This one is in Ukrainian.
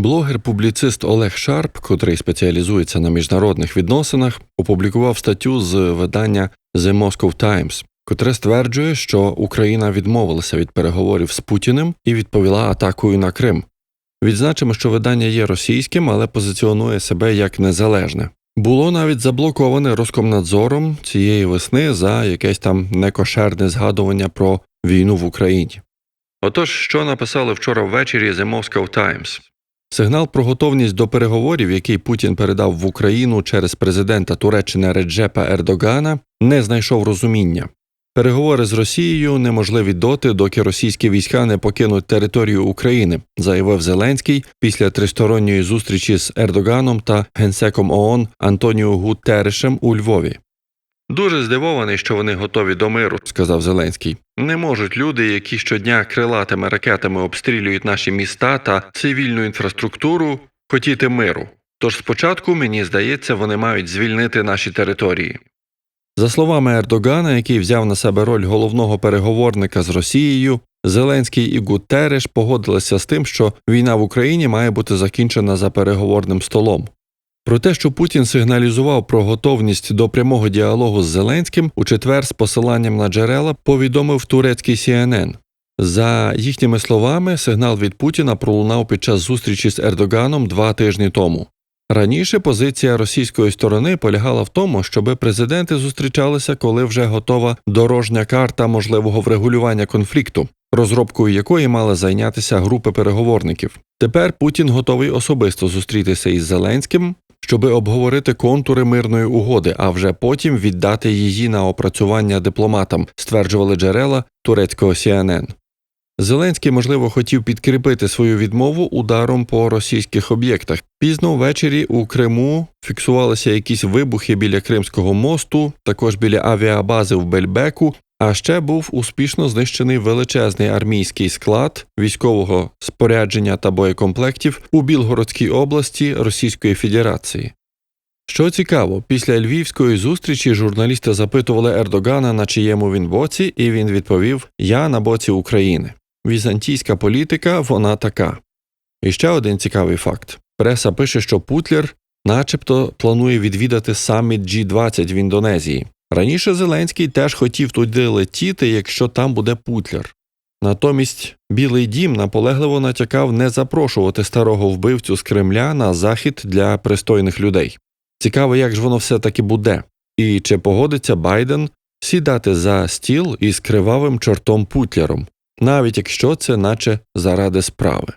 Блогер-публіцист Олег Шарп, котрий спеціалізується на міжнародних відносинах, опублікував статтю з видання The Moscow Times, котре стверджує, що Україна відмовилася від переговорів з Путіним і відповіла атакою на Крим. Відзначимо, що видання є російським, але позиціонує себе як незалежне. Було навіть заблоковане Роскомнадзором цієї весни за якесь там некошерне згадування про війну в Україні. Отож, що написали вчора ввечері The Moscow Times? Сигнал про готовність до переговорів, який Путін передав в Україну через президента Туреччини Реджепа Ердогана, не знайшов розуміння. Переговори з Росією неможливі доти, доки російські війська не покинуть територію України, заявив Зеленський після тристоронньої зустрічі з Ердоганом та генсеком ООН Антоніо Гутерешем у Львові. Дуже здивований, що вони готові до миру, сказав Зеленський. Не можуть люди, які щодня крилатими ракетами обстрілюють наші міста та цивільну інфраструктуру, хотіти миру. Тож спочатку, мені здається, вони мають звільнити наші території. За словами Ердогана, який взяв на себе роль головного переговорника з Росією, Зеленський і Гутереш погодилися з тим, що війна в Україні має бути закінчена за переговорним столом. Про те, що Путін сигналізував про готовність до прямого діалогу з Зеленським, у четвер з посиланням на джерела повідомив турецький CNN. За їхніми словами, сигнал від Путіна пролунав під час зустрічі з Ердоганом два тижні тому. Раніше позиція російської сторони полягала в тому, щоб президенти зустрічалися, коли вже готова дорожня карта можливого врегулювання конфлікту, розробкою якої мали зайнятися групи переговорників. Тепер Путін готовий особисто зустрітися із Зеленським, щоби обговорити контури мирної угоди, а вже потім віддати її на опрацювання дипломатам, стверджували джерела турецького CNN. Зеленський, можливо, хотів підкріпити свою відмову ударом по російських об'єктах. Пізно ввечері у Криму фіксувалися якісь вибухи біля Кримського мосту, також біля авіабази в Бельбеку. А ще був успішно знищений величезний армійський склад військового спорядження та боєкомплектів у Білгородській області Російської Федерації. Що цікаво, після львівської зустрічі журналісти запитували Ердогана, на чиєму він боці, і він відповів: Я на боці України. Візантійська політика вона така. І ще один цікавий факт: преса пише, що Путлер, начебто, планує відвідати саміт G20 в Індонезії. Раніше Зеленський теж хотів туди летіти, якщо там буде Путлер. Натомість Білий дім наполегливо натякав не запрошувати старого вбивцю з Кремля на захід для пристойних людей. Цікаво, як ж воно все таки буде, і чи погодиться Байден сідати за стіл із кривавим чортом Путлером, навіть якщо це наче заради справи.